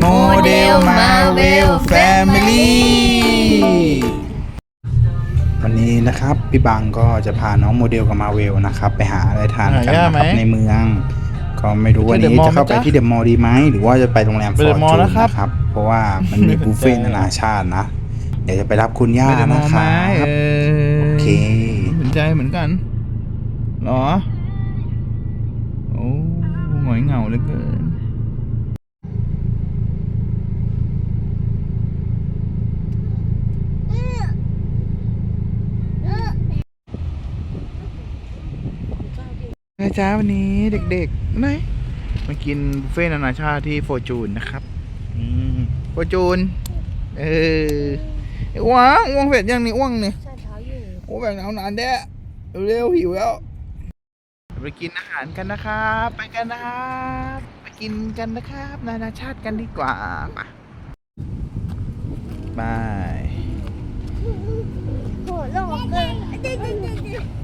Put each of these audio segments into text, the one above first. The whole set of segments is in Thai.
โมเดลมาเวลแฟมิลี่วันนี้นะครับ พี่บังก็จะพาน้องโมเดลกับมาเวลนะครับ ไปหาอะไรทานกันหายากนะไหมครับในเมือง ก็ไม่รู้วันที่นี้ The Mall จะเข้าไปไหมจ๊ะที่เดอะมอลล์ดีไหมหรือว่าจะไปโรงแรมไปฟอ The ร์ Mall จูนนะครับนะครับ เพราะว่ามันมีบุฟเฟ่ต์นานาชาตินะเดี๋ยวจะไปรับคุณย่าไม่ได้มนะองครัไม้บเออโอเคสนใจเหมือนกันเหรอ โอ้หงอยเหงาเหลือเกิน นะ จ๊ะวันนี้เด็กๆไหนมากินบุฟเฟ่ต์นานาชาติที่โฟจูนนะครับอืมโฟจูน เออไอ้อ้วงอ้วงเสร็จยังนี่อ้วงเนี่ยใช่เช้าอยู่โอ้แบ่งเอานานแด้เร็วๆหิวแล้วไปกินอาหารกันนะครับ ไปกันนะครับไปกินกันนะครับ นานาชาติกันดีกว่าไปบายโหหลอกเกิน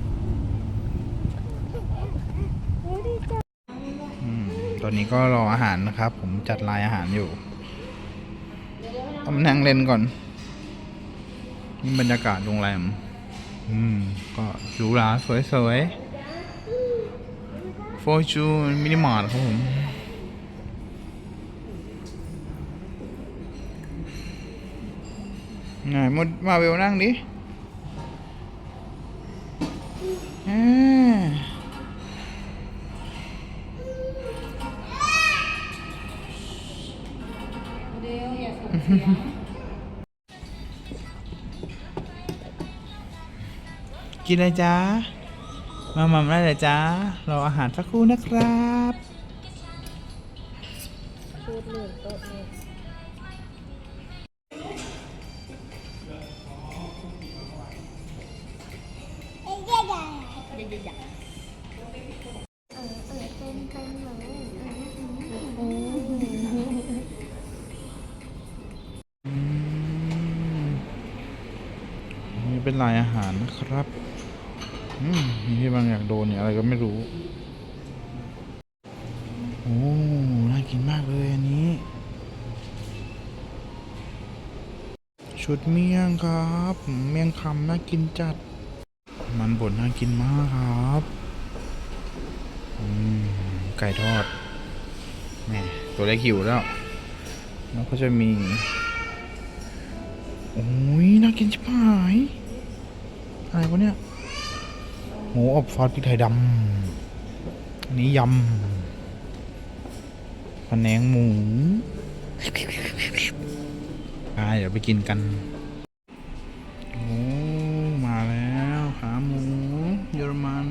ตอนนี้ก็รออาหารนะครับ ผมจัดลายอาหารอยู่ต้องนั่งเล่นก่อนนี่บรรยากาศโรงแรม อืม ก็หรูหราสวยๆโฟจูนมินิมาร์ทครับผมไงมดมาเวลนั่งดิอ่า กินอะไรจ๊ะ มาหม่ำได้เลยจ๊ะรออาหารสักครู่นะครับพูดเรื่งโต๊ะเนี่ยอื เป็นลายอาหารนะครับอืมมีที่บางอยากโดนเนี่ยอะไรก็ไม่รู้ โอ้ น่ากินมากเลยอันนี้ ชุดเมี่ยงครับ เมี่ยงคำน่ากินจัด มันบดน่ากินมากครับอืมไก่ทอดแหม่ตัวเล็กหิวแล้ว แล้วก็จะมี โอ้ยน่ากินชิบหาย อะไรวะเนี่ยหมูอบซอสพริกไทยดำอันนี้ยำพะแนงหมูอ่าเดี๋ยวไปกินกันโอ้มาแล้วขาหมูเยอรมัน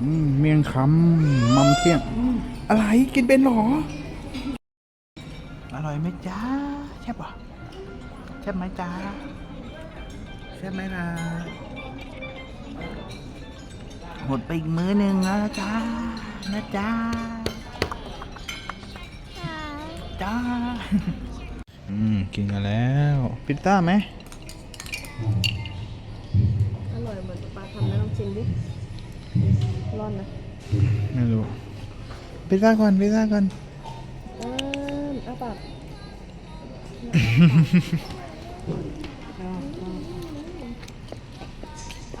อืมเมียงคำมัมเที่ยง อะไรกินเป็นหรอ อร่อยไหมจ้าใช่ปะใช่ไหมจ้าใช่ไหมล่ะหมดไปอีกมื้อหนึ่งแล้วนะจ้านะจ้าจ้าอืมกินกันแล้วพิซซ่าไหมอร่อยเหมือนปลาทำนะลองชิมดิร้อนนะไม่รู้พิซซ่าก่อนพิซซ่าก่อน อ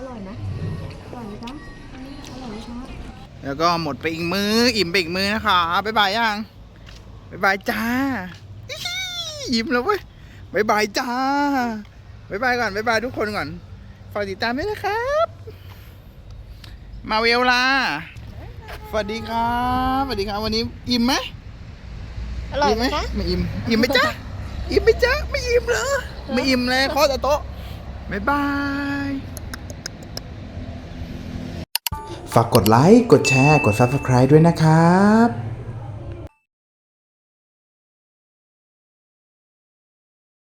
ร่อยนะอร่อยไหมจ๊ะอร่อยไหมคะแล้วก็หมดไปอีกมือ้ออิ่มไปอีกมื้อนะคะบ๊ายบายยังบ๊ายบายจ้าอิ๊ยยิ้มแล้วเว้ยบ๊ายบายจ้าบ๊ายบายก่อนบ๊ายบายทุกคนก่อนฝากติดตามด้วยนะครับ มาเวลล่ะสวัสดีครับสวัสดีครับ วันนี้อิ่มไหมอร่อยไหมมคะไม่อิ่มอิ่มไหมจ๊ะ อิ่มไหมจ๊ะไม่อิ่มเหรอไม่อิ่มเลยขอแต่โต๊ะบ๊ายบาย ฝากกดไลค์ กดแชร์ กด Subscribe ด้วยนะครับ